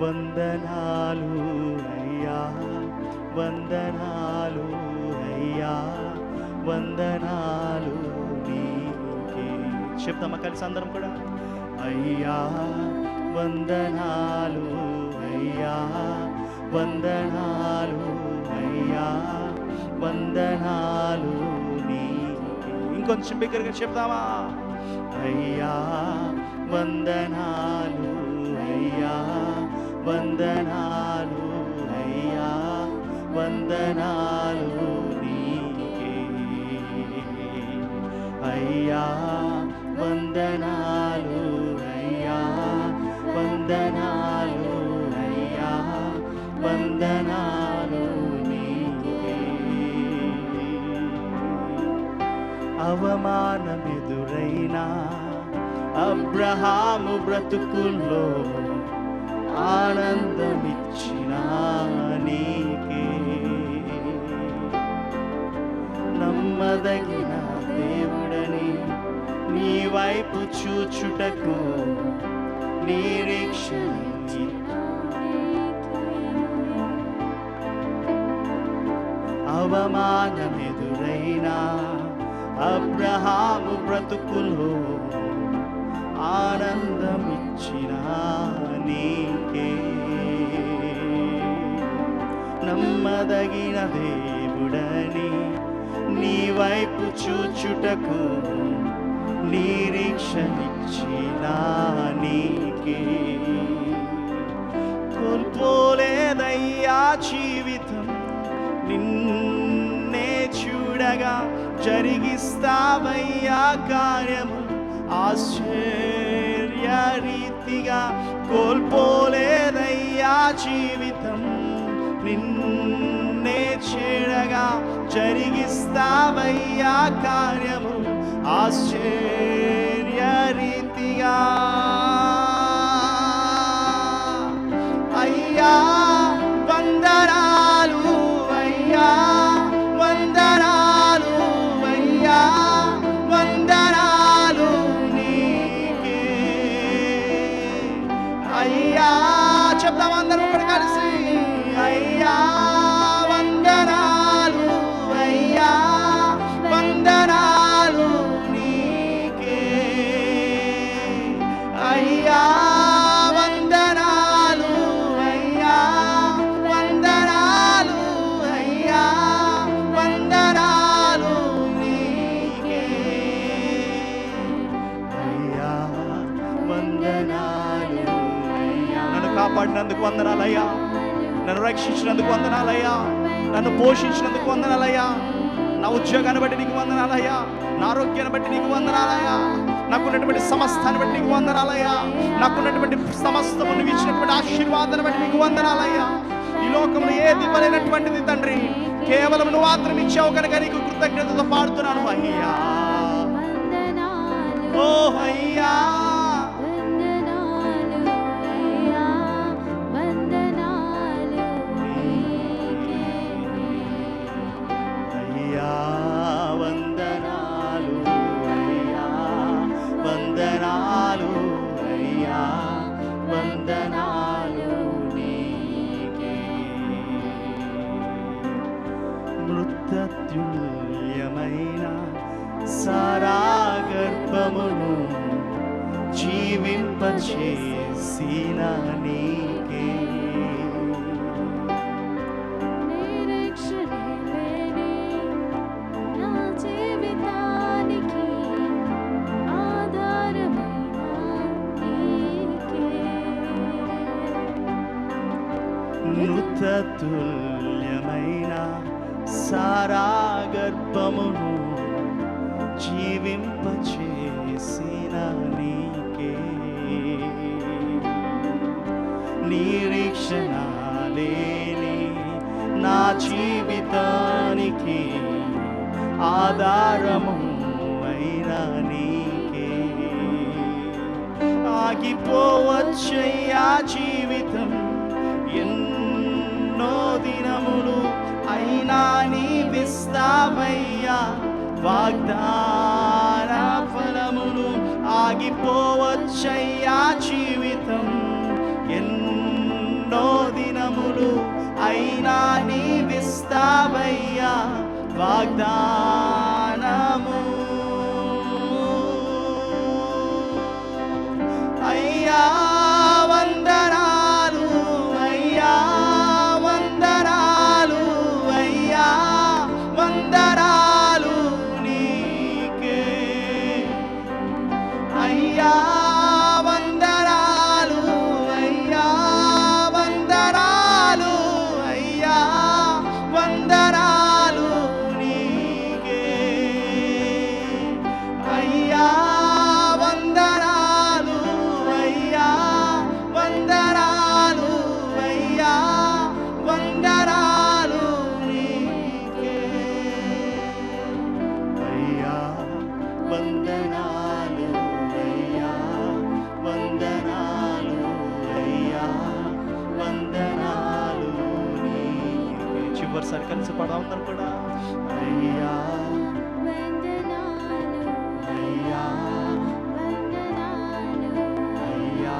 వందనాలు అయ్యా వందనాలు అయ్యా వందనాలు నీకే. చెప్తామా కలిసి అందరం కూడా? అయ్యా వందనాలు అయ్యా వందనాలు అయ్యా వందనాలు ఇంకొంచెం బిగ్గరగా చెప్తామా? అయ్యా వందనాలు వందనాలు అయ్యా వందనాలు నీకే అయ్యా వందనాలు అయ్యా వందనాలు అయ్యా వందనాలు నీకే అవమానమెదురైనా అబ్రహాము బ్రతుకుల్లో ఆనందమిచ్చిన నీకే నమ్మదగిన దేవుడని నీ వైపు చూచుటకు నిరీక్షణ అవమానమెదురైనా అబ్రహాము బ్రతుకులో ఆనందమిచ్చిన నీ నమ్మదగిన దేవుడని నీ వైపు చూచుటకు నిరీక్షనిచ్చిన నీకే. కోల్పోలేదయ్యా జీవితం నిన్నే చూడగా జరిగిస్తావయ్యా కార్యము. ఆశ్చర్య రీతిగా కోల్పోలేదయ్యా జీవితం జరిగిస్తావయ్యా కార్యము ఆశ్చర్య రీతిగా కాపాడినందుకు వందనాలయ్యా. నన్ను రక్షించినందుకు వందనాలయ్యా. నన్ను పోషించినందుకు వందనాలయ్యా. నా ఉద్యోగాన్ని బట్టి నీకు వందనాలయ్యా. నా ఆరోగ్యాన్ని బట్టి నీకు వందనాలయ్యా. నాకున్నటువంటి సమస్తాన్ని బట్టి నీకు వందనాలయ్యా. నాకున్నటువంటి సమస్తము నువ్వు ఇచ్చినటువంటి ఆశీర్వాదాన్ని బట్టి నీకు వందనాలయ్యా. ఈ లోకంలో ఏది ఇవ్వలేనటువంటిది తండ్రి కేవలం నువ్వు మాత్రం ఇచ్చావు కనుక నీకు కృతజ్ఞతతో పాడుతున్నాను అయ్యా మృతతుల్యమైన సారాగర్భమును జీవింపచేసిన నీకే. సారా గర్భమును జీవింపచేసిన నీకే. నిరీక్షణ లేని నా జీవితానికి ఆధారము అయిన నీకే. ఆగిపోవచ్చయ్యా జీవితం ఎన్నో దినములు అయినా నీవిస్తావయ్యా వాగ్దాన ఫలమును ఆగిపోవచ్చయ్యా జీవితం. ఎన్నో దినములు అయినా నీవిస్తావయ్యా. వాగ్దాన నీకే చివరిసారి కలిసి పడవుతారు కూడా అయ్యా అయ్యా అయ్యా